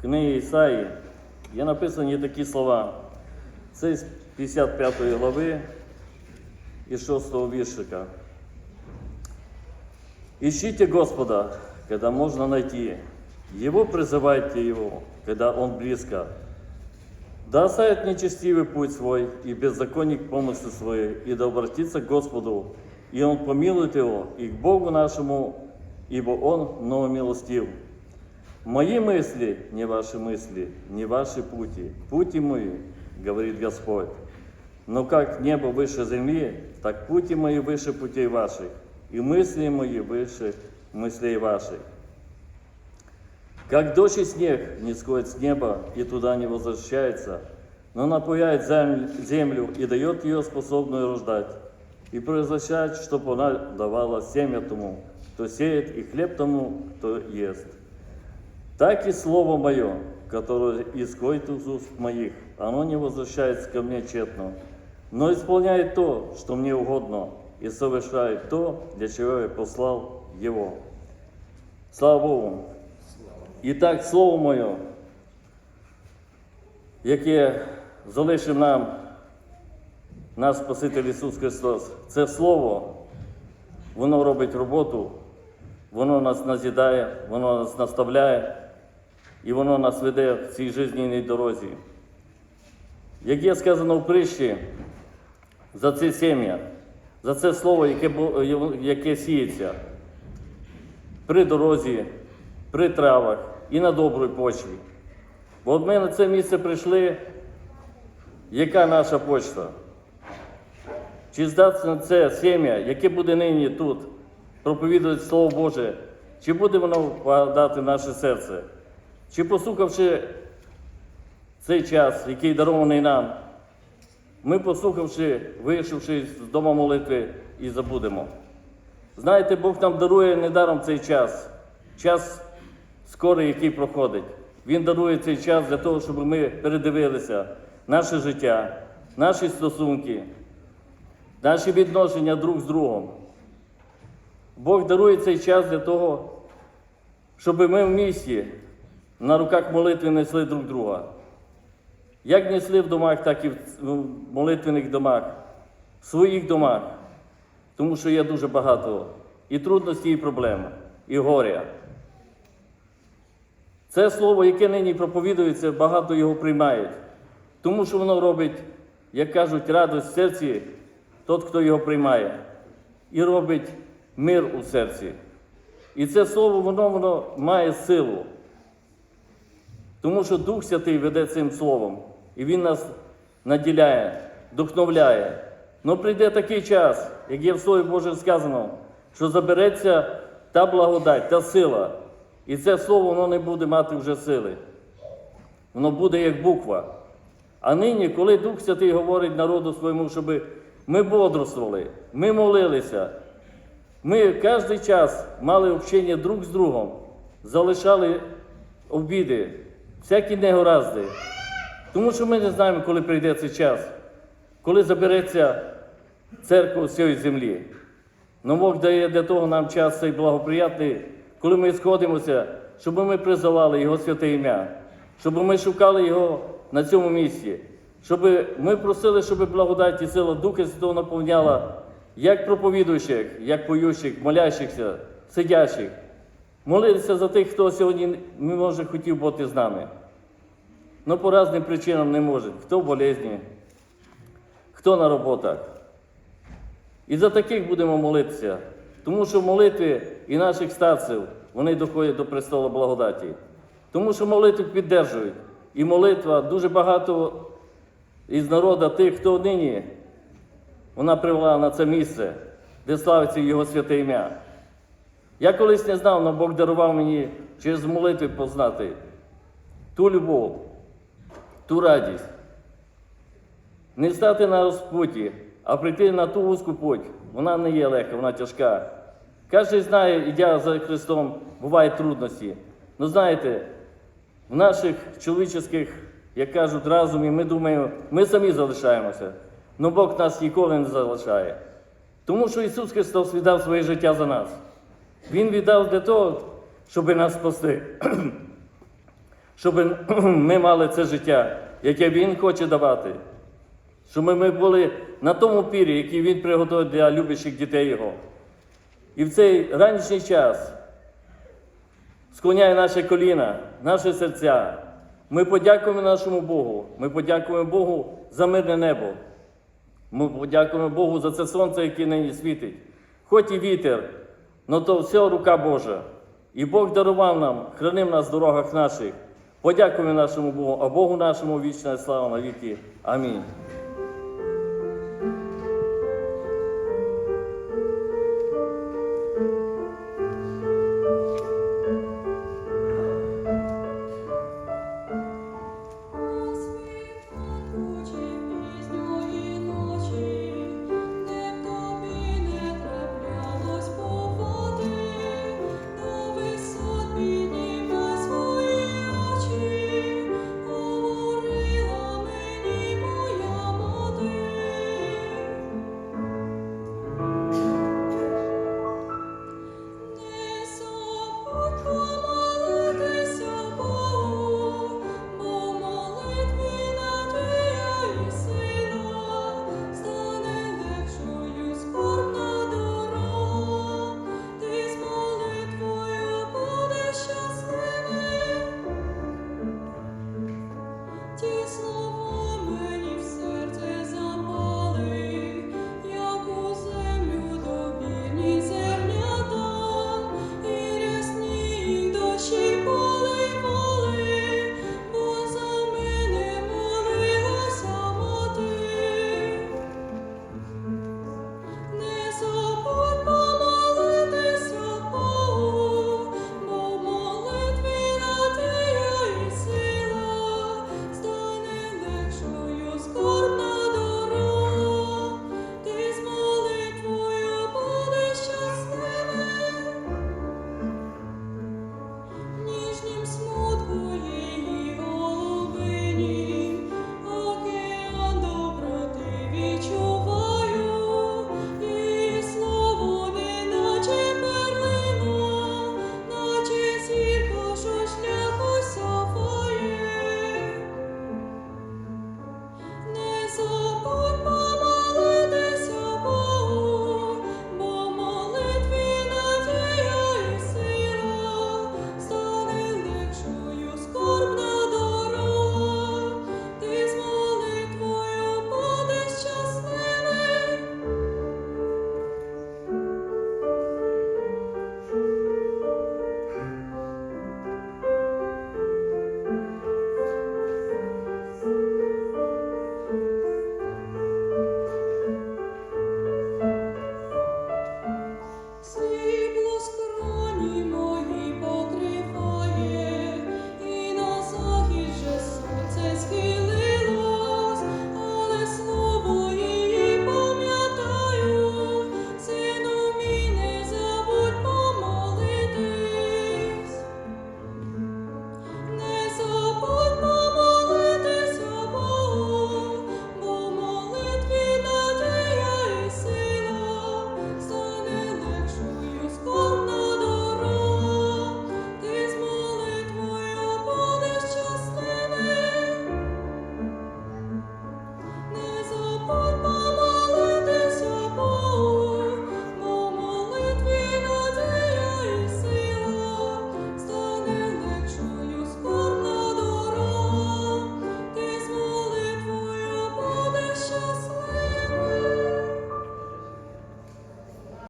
книги Ісаї є написані такі слова. Це з 55 глави і 6 віршика. Ищите Господа, когда можно найти. Его призывайте Его, когда Он близко. Да оставит нечестивый путь свой и беззаконник помыслы свои, и да обратится к Господу, и Он помилует его, и к Богу нашему, ибо Он многомилостив. Мои мысли, не ваши мысли, не ваши пути, пути мои, говорит Господь. Но как небо выше земли, так пути мои выше путей ваших, и мысли мои выше мыслей ваших. Как дождь и снег не сходит с неба и туда не возвращается, но напояет землю, и дает ее способную рождать, и произвращает, чтобы она давала семя тому, кто сеет, и хлеб тому, кто ест. Так и слово мое, которое исходит из уст моих, оно не возвращается ко мне тщетно, но исполняет то, что мне угодно, и совершает то, для чего я послал его. Слава Богу! І так, слово моє, яке залишив нам наш Спаситель Ісус Христос, це Слово, воно робить роботу, воно нас назідає, воно нас наставляє і воно нас веде в цій жизненній дорозі. Як є сказано в притчі, за це сім'я, за це слово, яке, яке сіється при дорозі, при травах і на добрій почві. Бо от ми на це місце прийшли, яка наша почта? Чи здаться це сім'я, яке буде нині тут проповідувати Слово Боже, чи буде воно впадати в наше серце? Чи послухавши цей час, який дарований нам, ми, послухавши, вийшовши з дома молитви, і забудемо. Знаєте, Бог нам дарує недаром цей час, час скорий, який проходить. Він дарує цей час для того, щоб ми передивилися наше життя, наші стосунки, наші відношення друг з другом. Бог дарує цей час для того, щоб ми в місті на руках молитви несли друг друга. Як несли в домах, так і в молитвених домах, в своїх домах. Тому що є дуже багато і трудностей, і проблем, і горя. Це слово, яке нині проповідується, багато його приймають. Тому що воно робить, як кажуть, радость в серці тот, хто його приймає, і робить мир у серці. І це слово, воно, воно має силу. Тому що Дух Святий веде цим словом, і Він нас наділяє, вдохновляє. Но прийде такий час, як є в Слові Боже сказано, що забереться та благодать, та сила. І це слово воно не буде мати вже сили. Воно буде як буква. А нині, коли Дух Святий говорить народу своєму, щоб ми бодрствували, ми молилися, ми кожен час мали общення друг з другом, залишали обіди, всякі негоразди. Тому що ми не знаємо, коли прийде цей час, коли забереться церква з цієї землі. Но Бог дає для того нам час цей благоприятний, коли ми сходимося, щоб ми призивали Його святе ім'я, щоб ми шукали Його на цьому місці, щоб ми просили, щоб благодать і сила Духа Святого наповняла як проповідуючих, як поючих, молящихся, сидячих. Молитися за тих, хто сьогодні не може хотів бути з нами. Ну, по різним причинам не може. Хто в болезні, хто на роботах. І за таких будемо молитися, тому що молитви і наших старців вони доходять до престолу благодаті. Тому що молитви піддержують. І молитва дуже багато із народу тих, хто нині вона привела на це місце, де славиться Його святе ім'я. Я колись не знав, але Бог дарував мені через молитви познати ту любов, ту радість. Не стати на розпуті, а прийти на ту вузьку путь. Вона не є легка, вона тяжка. Кожен знає, ідя за Христом, бувають трудності. Ну знаєте, в наших чоловічих, як кажуть, разумі, ми думаємо, ми самі залишаємося. але Бог нас ніколи не залишає. Тому що Ісус Христос віддав своє життя за нас. Він віддав для того, щоб нас спасти. щоб ми мали це життя, яке Він хоче давати. Щоб ми були на тому пірі, який Він приготував для любящих дітей Його. І в цей ранішній час склоняє наше коліна, наші серця. Ми подякуємо нашому Богу. Ми подякуємо Богу за мирне небо. Ми подякуємо Богу за це сонце, яке нині світить. Хоч і вітер, але то все рука Божа. І Бог дарував нам, хранив нас в дорогах наших. Подякуємо нашому Богу, а Богу нашому вічна слава на віки. Амінь.